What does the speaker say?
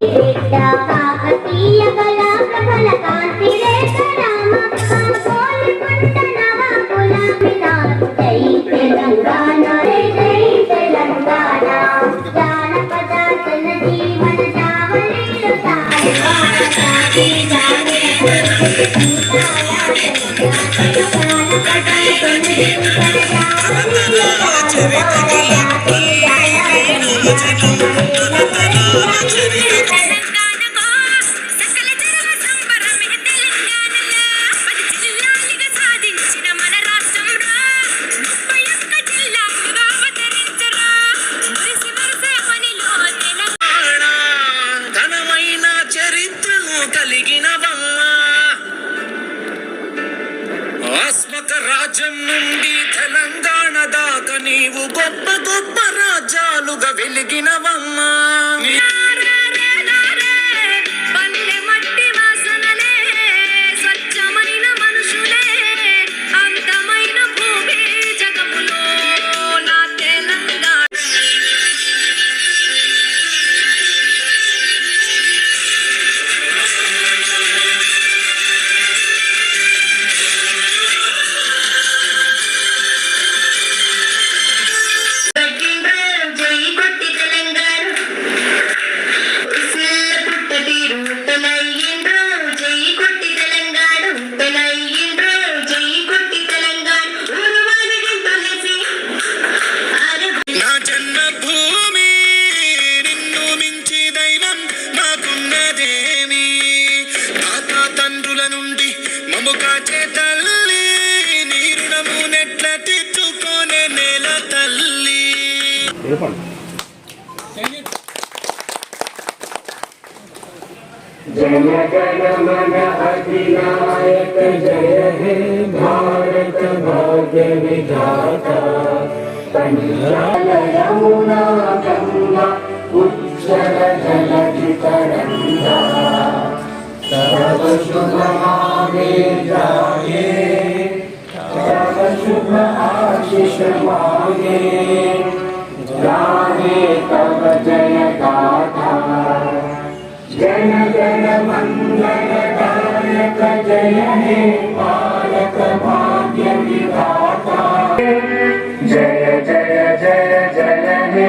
కాకతీయ కళా ప్రబల కాంతి రేఖ రామ కోలుకుంట నీవు గొప్ప గొప్ప రాజాలుగా వెలిగినవమ్మా. నిన్ను కాచే తల్లి నీ రుణము జయ జగన్ అధినాయక జయ హే భారత భాగ్య విధాత పంజాల యమునా గంగా आगे जाए शुभ आशीष मांगे गाहे तब जय गाथा जन जन मंगल दायक जय हे पालक भाग्य विधाता जय जय जय जय हे